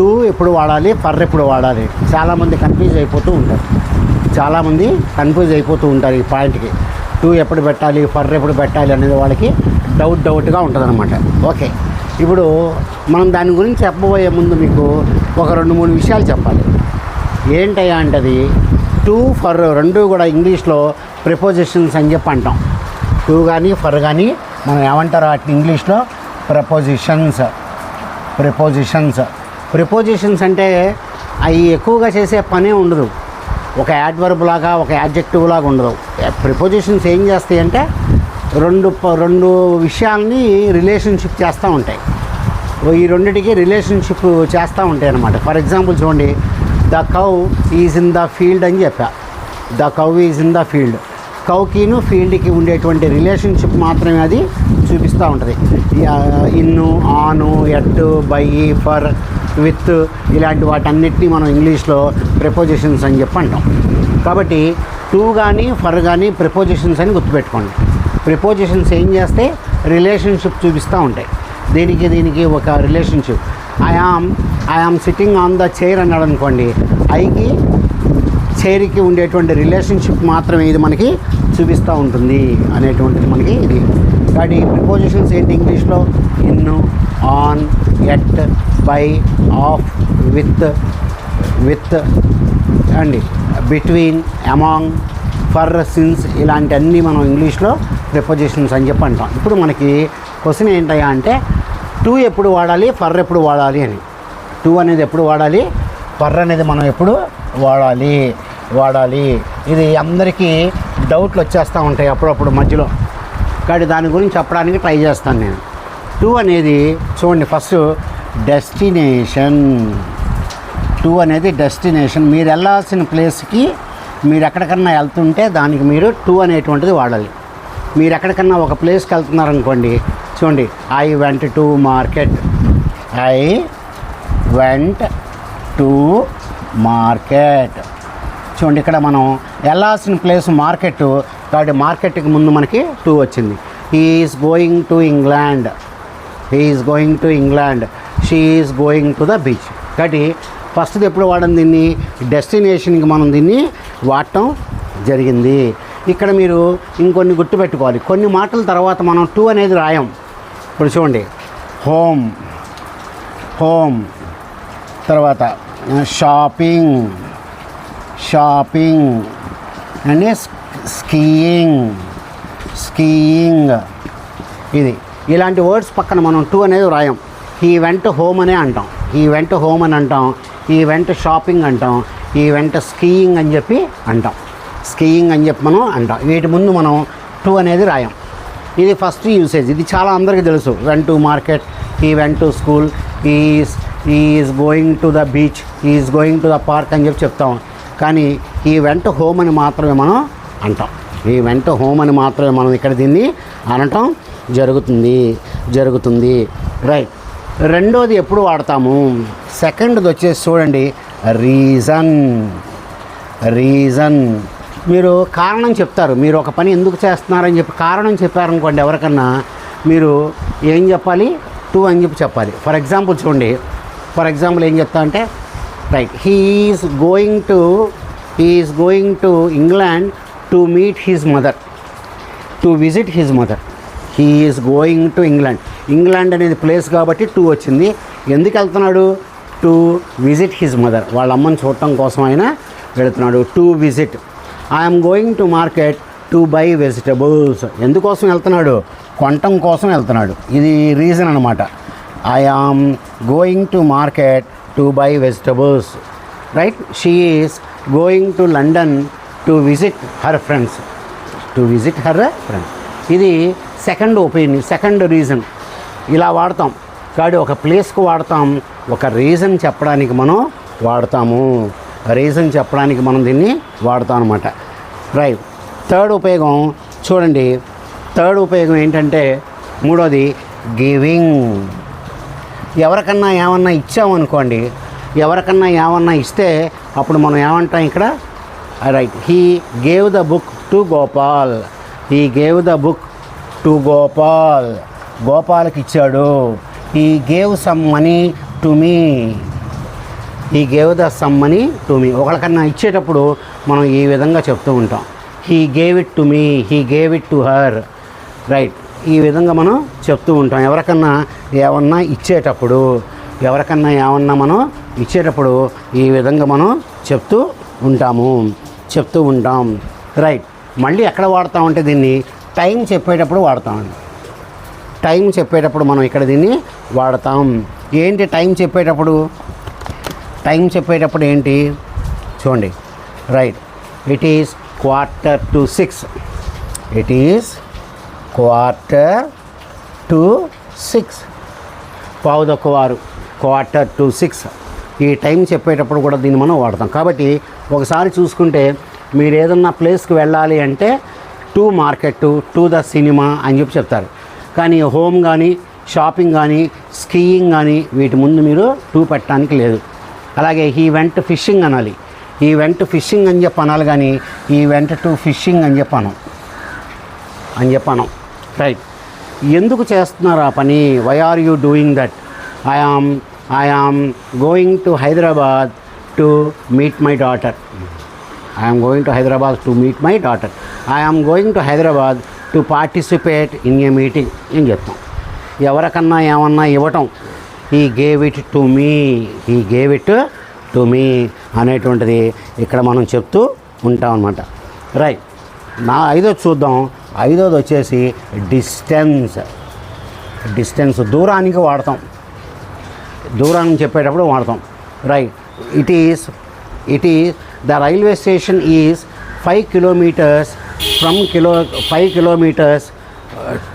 To ఎప్పుడు వాడాలి for ఎప్పుడు వాడాలి? చాలామంది కన్ఫ్యూజ్ అయిపోతూ ఉంటారు. చాలామంది కన్ఫ్యూజ్ అయిపోతూ ఉంటారు ఈ పాయింట్కి టూ ఎప్పుడు పెట్టాలి ఫర్ ఎప్పుడు పెట్టాలి అనేది వాళ్ళకి డౌట్ డౌట్గా ఉంటుంది ఓకే ఇప్పుడు మనం దాని గురించి చెప్పబోయే ముందు మీకు ఒక రెండు మూడు విషయాలు చెప్పాలి. ఏంటయ్యా అంటది టూ ఫర్ రెండు కూడా ఇంగ్లీష్లో ప్రిపోజిషన్స్ అని చెప్పి అంటాం. టూ కానీ ఫర్ కానీ మనం ఏమంటారు వాటిని ఇంగ్లీష్లో? ప్రపోజిషన్స్ ప్రిపోజిషన్స్ ప్రిపోజిషన్స్ అంటే అవి ఎక్కువగా చేసే పనే ఉండదు. ఒక యాడ్వర్బ్ లాగా ఒక యాడ్జెక్టివ్ లాగా ఉండదు. ప్రిపోజిషన్స్ ఏం చేస్తాయి అంటే రెండు ప- రెండు విషయాల్ని రిలేషన్షిప్ చేస్తూ ఉంటాయి. ఈ రెండిటికి రిలేషన్షిప్ చేస్తూ ఉంటాయి అన్నమాట. ఫర్ ఎగ్జాంపుల్ చూడండి the cow is in the field అని చెప్పా. The cow is in the field కౌకిను ఫీల్డ్కి ఉండేటువంటి రిలేషన్షిప్ మాత్రమే అది చూపిస్తూ ఉంటుంది. ఇన్ను ఆను ఎట్ బై ఫర్ విత్ ఇలాంటి వాటన్నిటినీ మనం ఇంగ్లీష్లో ప్రిపోజిషన్స్ అని చెప్పి అంటాం కాబట్టి టూ కానీ ఫర్ కానీ ప్రిపోజిషన్స్ అని గుర్తుపెట్టుకోండి. ప్రిపోజిషన్స్ ఏం చేస్తే రిలేషన్షిప్ చూపిస్తూ ఉంటాయి. దీనికి దీనికి ఒక relationship I am I am sitting on the chair అన్నాడు అనుకోండి ఐకి చైర్కి ఉండేటువంటి రిలేషన్షిప్ మాత్రమే ఇది మనకి చూపిస్తూ ఉంటుంది అనేటువంటిది మనకి ఇది. కాబట్టి ప్రిపోజిషన్స్ ఏంటి ఇంగ్లీష్లో? In on at by of with with అండి. బిట్వీన్ అమాంగ్ ఫర్ సిన్స్ ఇలాంటి అన్నీ మనం ఇంగ్లీష్లో ప్రిపోజిషన్స్ అని చెప్పి అంటాం. ఇప్పుడు మనకి క్వశ్చన్ ఏంటయ్యా అంటే టూ ఎప్పుడు వాడాలి ఫర్ ఎప్పుడు వాడాలి అని. టూ అనేది ఎప్పుడు వాడాలి ఫర్ అనేది మనం ఎప్పుడు వాడాలి వాడాలి. ఇది అందరికీ డౌట్లు వచ్చేస్తూ ఉంటాయి అప్పుడప్పుడు మధ్యలో. కానీ దాని గురించి చెప్పడానికి ట్రై చేస్తాను నేను. టూ అనేది చూడండి ఫస్ట్ డెస్టినేషన్ టూ అనేది డెస్టినేషన్ మీరు వెళ్ళాల్సిన ప్లేస్కి మీరు ఎక్కడికన్నా వెళ్తుంటే దానికి మీరు టూ అనేటువంటిది వాడాలి. మీరు ఎక్కడికన్నా ఒక ప్లేస్కి వెళ్తున్నారనుకోండి చూడండి I went to market I went to market చూడండి ఇక్కడ మనం వెళ్ళాల్సిన ప్లేస్ మార్కెట్ కాబట్టి మార్కెట్కి ముందు మనకి టూ వచ్చింది. Is going to England is going to England she is going to the beach కాబట్టి ఫస్ట్ది ఎప్పుడు వాడడం దీన్ని? డెస్టినేషన్కి మనం దీన్ని వాడటం జరిగింది. ఇక్కడ మీరు ఇంకొన్ని గుర్తుపెట్టుకోవాలి. కొన్ని మాటల తర్వాత మనం టూ అనేది రాయం. ఇప్పుడు చూడండి. హోమ్ హోమ్ తర్వాత shopping shopping and skiing skiing ఇది. ఇలాంటి వర్డ్స్ పక్కన మనం టూ అనేది రాయం. ఈ వెంట హోమ్ అనే అంటాం. ఈ వెంట హోమ్ అని అంటాం. ఈ వెంట షాపింగ్ అంటాం. ఈ వెంట స్కీయింగ్ అని చెప్పి అంటాం. స్కీయింగ్ అని చెప్పి మనం అంటాం. వీటి ముందు మనం టూ అనేది రాయం. ఇది ఫస్ట్ యూసేజ్ ఇది చాలా అందరికీ తెలుసు. Went to market he went to school is is going to the beach is going to the park అని చెప్పి చెప్తాం. కానీ ఈ వెంట హోమ్ అని మాత్రమే మనం అంటాం. ఈ వెంట హోమ్ అని మాత్రమే మనం ఇక్కడ దీన్ని అనటం జరుగుతుంది జరుగుతుంది. రైట్ రెండోది ఎప్పుడు వాడతాము? సెకండ్ది వచ్చేసి చూడండి. రీజన్ రీజన్ మీరు కారణం చెప్తారు. మీరు ఒక పని ఎందుకు చేస్తున్నారని చెప్పి కారణం చెప్పారనుకోండి ఎవరికన్నా మీరు ఏం చెప్పాలి? టూ అని చెప్పి చెప్పాలి. ఫర్ ఎగ్జాంపుల్ చూడండి. ఫర్ ఎగ్జాంపుల్ ఏం చెప్తా అంటే right he is going to he is going to England to meet his mother to visit his mother he is going to England England అనేది ప్లేస్ కాబట్టి టూ వచ్చింది. ఎందుకు వెళ్తున్నాడు? టు విజిట్ హిజ్ మదర్ వాళ్ళ అమ్మని చూడటం కోసం ఆయన వెళుతున్నాడు to visit I'm going to market to buy vegetables ఎందుకోసం వెళ్తున్నాడు? కొనటం కోసం వెళ్తున్నాడు. ఇది రీజన్ అనమాట I going to market to buy vegetables right she is going to London to visit her friends to visit her friends ఇది second opinion second reason. ఇలా వాడతాం. కాబట్టి ఒక ప్లేస్కు వాడతాం. ఒక రీజన్ చెప్పడానికి మనం వాడతాము. రీజన్ చెప్పడానికి మనం దీన్ని వాడతాం అనమాట రైట్. థర్డ్ ఉపయోగం చూడండి. థర్డ్ ఉపయోగం ఏంటంటే మూడోది గివింగ్. ఎవరికన్నా ఏమన్నా ఇచ్చామనుకోండి ఎవరికన్నా ఏమన్నా ఇస్తే అప్పుడు మనం ఏమంటాం ఇక్కడ? Right. He gave the book to Gopal. He gave the book to Gopal గోపాల్కి ఇచ్చాడు he gave some money to me he gave the some money to me ఒకరికన్నా ఇచ్చేటప్పుడు మనం ఈ విధంగా చెప్తూ ఉంటాం. He gave it to me he gave it to her right ఈ విధంగా మనం చెప్తూ ఉంటాం. ఎవరికన్నా ఏమన్నా ఇచ్చేటప్పుడు ఎవరికన్నా ఏమన్నా మనం ఇచ్చేటప్పుడు ఈ విధంగా మనం చెప్తూ ఉంటాము. చెప్తూ ఉంటాం. రైట్ మళ్ళీ ఎక్కడ వాడతామంటే దీన్ని టైం చెప్పేటప్పుడు వాడతామండి టైం చెప్పేటప్పుడు మనం ఇక్కడ దీన్ని వాడతాం. ఏంటి టైం చెప్పేటప్పుడు? టైం చెప్పేటప్పుడు ఏంటి? చూడండి. Right. It is quarter to six it is quarter to six పావుదొక్క వారు క్వార్టర్ టు సిక్స్ ఈ టైం చెప్పేటప్పుడు కూడా దీన్ని మనం వాడతాం. కాబట్టి ఒకసారి చూసుకుంటే మీరు ఏదన్నా ప్లేస్కి వెళ్ళాలి అంటే to market to the cinema అని చెప్పి చెప్తారు. కానీ హోమ్ కానీ షాపింగ్ కానీ స్కీయింగ్ కానీ వీటి ముందు మీరు టూ పెట్టడానికి లేదు. అలాగే ఈ వెంట ఫిషింగ్ అనాలి. ఈ వెంట ఫిషింగ్ అని చెప్పి అనాలి కానీ ఈ వెంట టు ఫిషింగ్ అని చెప్పాను అని. చెప్పాను రైట్. ఎందుకు చేస్తున్నారు ఆ పని? Why are you doing that I am I am going to Hyderabad to meet my daughter I'm going to Hyderabad to meet my daughter I'm going to Hyderabad to participate in a meeting అని చెప్తాం ఎవరికన్నా ఏమన్నా ఇవ్వటం he gave it to me he gave it to me అనేటువంటిది ఇక్కడ మనం చెప్తూ ఉంటాం అనమాట రైట్ నా ఐదోది చూద్దాం. ఐదోది వచ్చేసి డిస్టెన్స్ డిస్టెన్స్ దూరానికి వాడతాం. దూరానికి చెప్పేటప్పుడు వాడతాం. Right it is it is the railway station is five kilometres from kilo five kilometres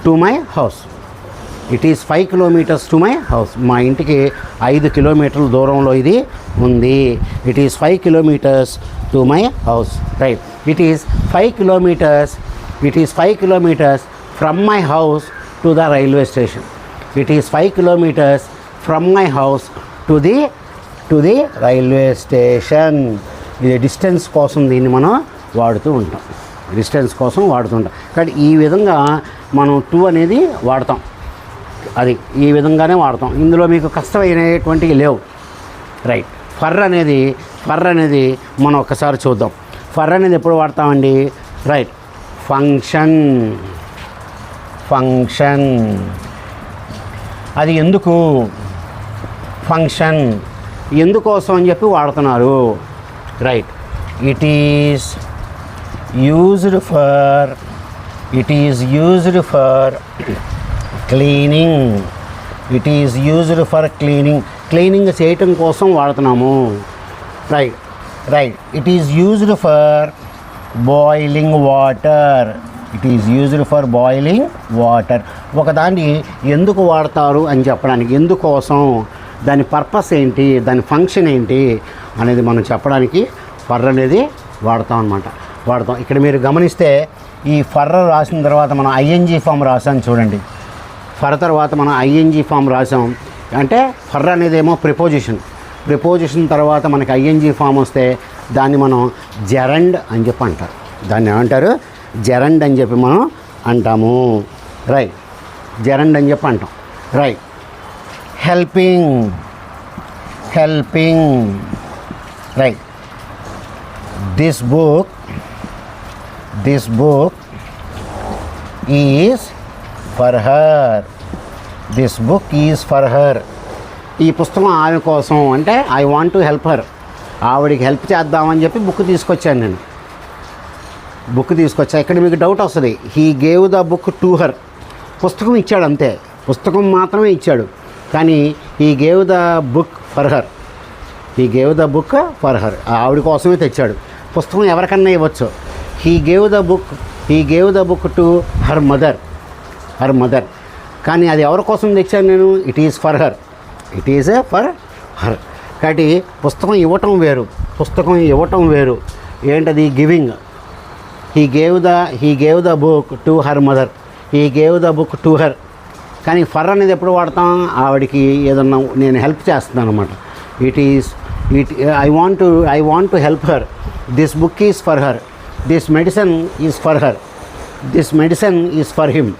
to my house it is five kilometres to my house మా ఇంటికి ఐదు కిలోమీటర్ల దూరంలో ఇది ఉంది. It is five kilometres to my house right it is five kilometres it is five kilometres from my house to the railway station it is five kilometres from my house to the to the railway station ఇది distance కోసం దీన్ని మనం వాడుతూ ఉంటాం. Distance కోసం వాడుతుంటాం కాబట్టి ఈ విధంగా మనం టూ అనేది వాడతాం. అది ఈ విధంగానే వాడతాం. ఇందులో మీకు కష్టమైనటువంటివి లేవు. రైట్. ఫర్ అనేది ఫర్ అనేది మనం ఒక్కసారి చూద్దాం. ఫర్ అనేది ఎప్పుడు వాడతామండి? రైట్. ఫంక్షన్. ఫంక్షన్. అది ఎందుకు? ఫంక్షన్. ఎందుకోసం అని చెప్పి వాడుతున్నారు. Right it is used for it is used for cleaning it is used for cleaning cleaning చేయటం కోసం వాడుతున్నాము. Right right it is used for boiling water it is used for boiling water ఒకదాన్ని ఎందుకు వాడతారు అని చెప్పడానికి ఎందుకోసం? దాని పర్పస్ ఏంటి? దాని ఫంక్షన్ ఏంటి? అనేది మనం చెప్పడానికి ఫర్ అనేది వాడతాం అనమాట వాడతాం. ఇక్కడ మీరు గమనిస్తే ఈ ఫర్ర రాసిన తర్వాత మనం ఐఎన్జీ ఫామ్ రాసాం చూడండి. ఫర్ తర్వాత మనం ఐఎన్జీ ఫామ్ రాసాం. అంటే ఫర్ అనేది ఏమో ప్రిపోజిషన్ ప్రిపోజిషన్ తర్వాత మనకి ఐఎన్జీ ఫామ్ వస్తే దాన్ని మనం జెరండ్ అని చెప్పి అంటారు. దాన్ని ఏమంటారు? జెరండ్ అని చెప్పి మనం అంటాము. రైట్ జెరండ్ అని చెప్పి అంటాం. Right helping helping right this book this book is for her this book is for her ఈ పుస్తకం ఆమె కోసం అంటే I want to help her ఆవిడికి హెల్ప్ చేద్దామని చెప్పి బుక్ తీసుకొచ్చాను నేను. బుక్ తీసుకొచ్చా ఇక్కడ మీకు డౌట్ వస్తుంది. He gave the book to her పుస్తకం ఇచ్చాడు అంతే. పుస్తకం మాత్రమే ఇచ్చాడు. కానీ he gave the book for her he gave the book for her ఆవిడ కోసమే తెచ్చాడు. పుస్తకం ఎవరికన్నా ఇవ్వచ్చు. He gave the book he gave the book to her mother her mother కానీ అది ఎవరి కోసం తెచ్చాను నేను? It is for her it is for her కాబట్టి పుస్తకం ఇవ్వటం వేరు. పుస్తకం ఇవ్వటం వేరు. ఏంటది? Giving he gave the he gave the book to her mother he gave the book to her కానీ ఫర్ అనేది ఎప్పుడు వాడతాం? ఆవిడకి ఏదన్నా నేను హెల్ప్ చేస్తున్నాను అనమాట it is it I want to I want to help her this book is for her this medicine is for her this medicine is for him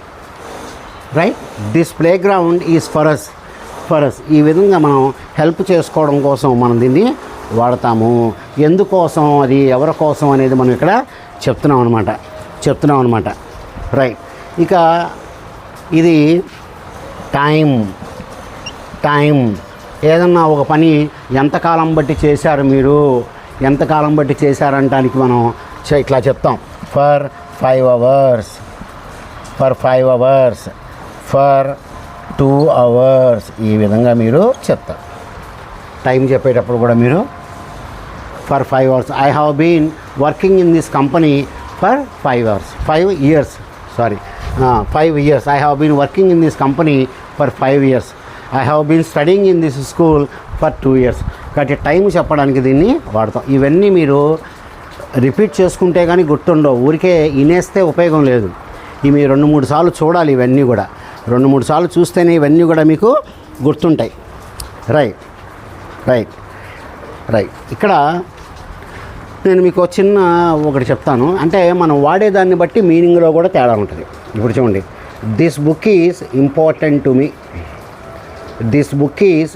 right this playground is for us for us ఈ విధంగా మనం help చేసుకోవడం కోసం మనం దీన్ని వాడతాము. ఎందుకోసం? అది ఎవరి కోసం అనేది మనం ఇక్కడ చెప్తున్నాం అనమాట చెప్తున్నాం అనమాట రైట్ ఇక ఇది టైం టైం ఏదన్నా ఒక పని ఎంతకాలం బట్టి చేశారు మీరు? ఎంతకాలం బట్టి చేశారంటానికి మనం ఇట్లా చెప్తాం. For five hours. For five hours. For two hours. ఈ విధంగా మీరు చెప్తారు. టైం చెప్పేటప్పుడు కూడా మీరు for five hours. I have been working in this company for five hours. Five years. Sorry. Five years. I have been working in this company for five years. I have been studying in this school for two years కాబట్టి time చెప్పడానికి దీన్ని వాడతాం. ఇవన్నీ మీరు repeat చేసుకుంటే కానీ గుర్తుండవు. ఊరికే ఇనేస్తే ఉపయోగం లేదు. ఇవి రెండు మూడు సార్లు చూడాలి ఇవన్నీ కూడా. రెండు మూడు సార్లు చూస్తేనే ఇవన్నీ కూడా మీకు గుర్తుంటాయి. రైట్ రైట్ రైట్ ఇక్కడ నేను మీకు చిన్న ఒకటి చెప్తాను. అంటే మనం వాడేదాన్ని బట్టి మీనింగ్లో కూడా తేడా ఉంటుంది. ఇప్పుడు చూడండి. This book is important to me this book is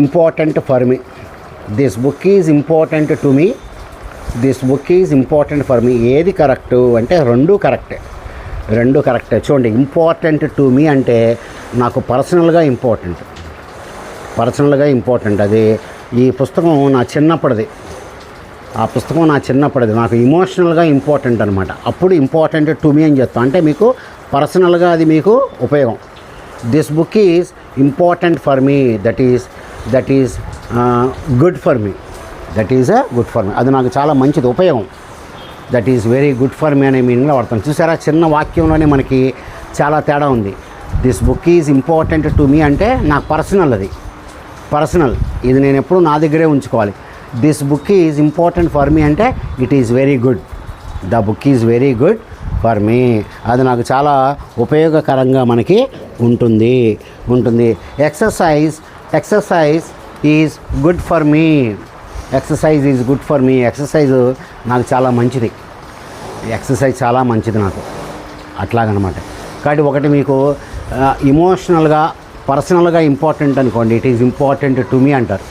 important for me this book is important to me this book is important for me ఏది కరెక్ట్ అంటే రెండు కరెక్టే రెండు కరెక్టే చూడండి ఇంపార్టెంట్ టు మీ అంటే నాకు పర్సనల్గా ఇంపార్టెంట్ పర్సనల్గా ఇంపార్టెంట్ అది ఈ పుస్తకం నా చిన్నప్పటిది. ఆ పుస్తకం నా చిన్నప్పటిది. నాకు ఇమోషనల్గా ఇంపార్టెంట్ అనమాట అప్పుడు ఇంపార్టెంట్ టు మీ అని చెప్తాను అంటే మీకు పర్సనల్గా అది మీకు ఉపయోగం. This book is important for me that is that is good for me that is good for me అది నాకు చాలా మంచిది ఉపయోగం. That is very good for me అనే మీనింగ్లో వాడతాం చూసారా చిన్న వాక్యంలోనే మనకి చాలా తేడా ఉంది. This book is important to me అంటే నాకు పర్సనల్ అది. పర్సనల్ ఇది నేను ఎప్పుడు నా దగ్గరే ఉంచుకోవాలి. This book is important for me అంటే it is very good the book is very good for me అది నాకు చాలా ఉపయోగకరంగా మనకి ఉంటుంది ఉంటుంది. Exercise exercise is good for me exercise is good for me exercise నాకు చాలా మంచిది. ఎక్సర్సైజ్ చాలా మంచిది నాకు. అట్లాగనమాట. కాబట్టి ఒకటి మీకు ఇమోషనల్గా పర్సనల్గా ఇంపార్టెంట్ అనుకోండి. It is important to me అంటారు.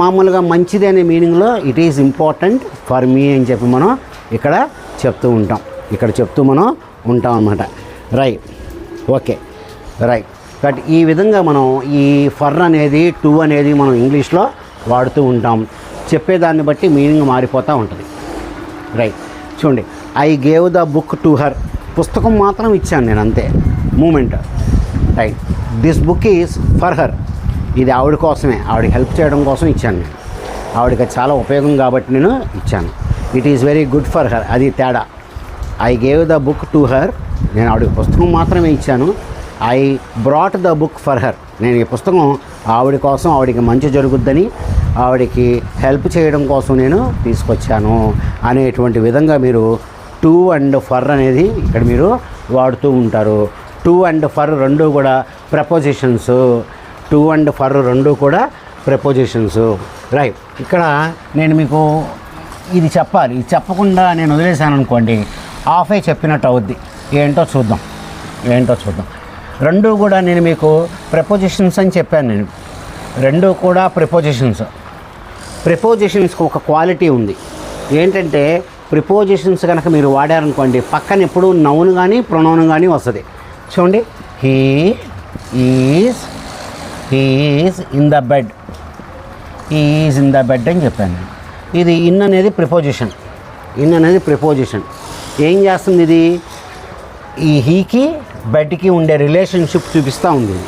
మామూలుగా మంచిది అనే మీనింగ్లో it is important for me అని చెప్పి మనం ఇక్కడ చెప్తూ ఉంటాం. ఇక్కడ చెప్తూ మనం ఉంటాం అన్నమాట. రైట్ ఓకే రైట్ కాబట్టి ఈ విధంగా మనం ఈ ఫర్ అనేది టు అనేది మనం ఇంగ్లీష్లో వాడుతూ ఉంటాం. చెప్పేదాన్ని బట్టి మీనింగ్ మారిపోతూ ఉంటుంది. రైట్ చూడండి. I gave the book to her పుస్తకం మాత్రం ఇచ్చాను నేను అంతే. Moment right this book is for her ఇది ఆవిడ కోసమే. ఆవిడకి హెల్ప్ చేయడం కోసం ఇచ్చాను నేను. ఆవిడకి చాలా ఉపయోగం కాబట్టి నేను ఇచ్చాను. It is very good for her అది తేడా. I gave the book to her నేను ఆవిడకి పుస్తకం మాత్రమే ఇచ్చాను. I brought the book for her నేను ఈ పుస్తకం ఆవిడ కోసం ఆవిడకి మంచి జరుగుద్దని ఆవిడకి హెల్ప్ చేయడం కోసం నేను తీసుకొచ్చాను అనేటువంటి విధంగా మీరు టూ అండ్ ఫర్ అనేది ఇక్కడ మీరు వాడుతూ ఉంటారు. టూ అండ్ ఫర్ రెండు కూడా ప్రపోజిషన్స్ టూ అండ్ ఫర్ రెండు కూడా ప్రపోజిషన్స్ రైట్ ఇక్కడ నేను మీకు ఇది చెప్పాలి. ఇది చెప్పకుండా నేను వదిలేశాను అనుకోండి. హాఫే చెప్పినట్టు అవుద్ది. ఏంటో చూద్దాం. ఏంటో చూద్దాం. రెండు కూడా నేను మీకు ప్రపోజిషన్స్ అని చెప్పాను నేను. రెండు కూడా ప్రిపోజిషన్స్ ప్రిపోజిషన్స్కి ఒక క్వాలిటీ ఉంది. ఏంటంటే ప్రిపోజిషన్స్ కనుక మీరు వాడారనుకోండి పక్కన ఎప్పుడు నౌన్ కానీ ప్రొనౌన్ కానీ వస్తుంది. చూడండి. He is he is in the bed is in the bed అని చెప్పాను ఇది ఇన్ అనేది ప్రిపోజిషన్ ఇన్ అనేది ప్రిపోజిషన్ ఏం చేస్తుంది ఇది? ఈ హీకి బెడ్కి ఉండే రిలేషన్షిప్ చూపిస్తూ ఉంది.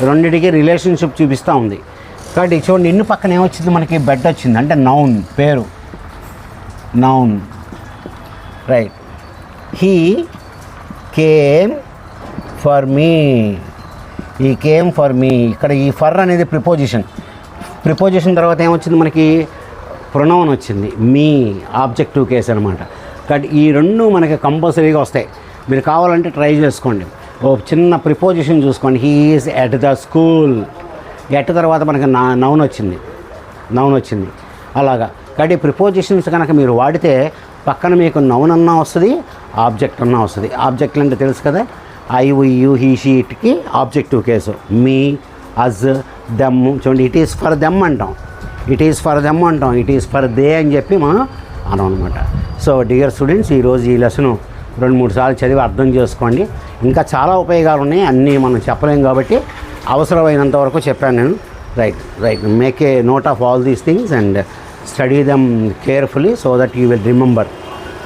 ఇది. రిలేషన్షిప్ చూపిస్తూ ఉంది. కాబట్టి చూడండి ఇన్ని పక్కన ఏమొచ్చింది మనకి? బెడ్ వచ్చింది. అంటే నౌన్ పేరు. Noun. Right. He came for me. He came for మీ. ఇక్కడ ఈ ఫర్ అనేది ప్రిపోజిషన్. ప్రిపోజిషన్ తర్వాత ఏమొచ్చింది మనకి? ప్రొనౌన్ వచ్చింది. మీ ఆబ్జెక్టివ్ కేస్ అనమాట కాబట్టి ఈ రెండు మనకి కంపల్సరీగా వస్తాయి. మీరు కావాలంటే ట్రై చేసుకోండి. ఓ చిన్న ప్రిపోజిషన్ చూసుకోండి. He is at the school. At తర్వాత మనకి నా నౌన్ వచ్చింది. నౌన్ వచ్చింది. అలాగా. కాబట్టి ప్రిపోజిషన్స్ కనుక మీరు వాడితే పక్కన మీకు నౌన్ అన్నా వస్తుంది ఆబ్జెక్ట్ అన్నా వస్తుంది. ఆబ్జెక్ట్లు అంటే తెలుసు కదా? ఐ యు హీ షీట్కి objective case. Me us them. చూడండి ఇట్ ఈస్ ఫర్ దెమ్ అంటాం. ఇట్ ఈస్ ఫర్ దెమ్ అంటాం. ఇట్ ఈస్ ఫర్ దే అని చెప్పి మనం అనమాట. సో డియర్ స్టూడెంట్స్ ఈరోజు ఈ లెసను రెండు మూడు సార్లు చదివి అర్థం చేసుకోండి. ఇంకా చాలా ఉపయోగాలు ఉన్నాయి అన్నీ మనం చెప్పలేం కాబట్టి అవసరమైనంత వరకు చెప్పాను నేను. Right right. Make a note of all these things and study them carefully so that you will remember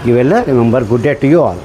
you will remember good day to you all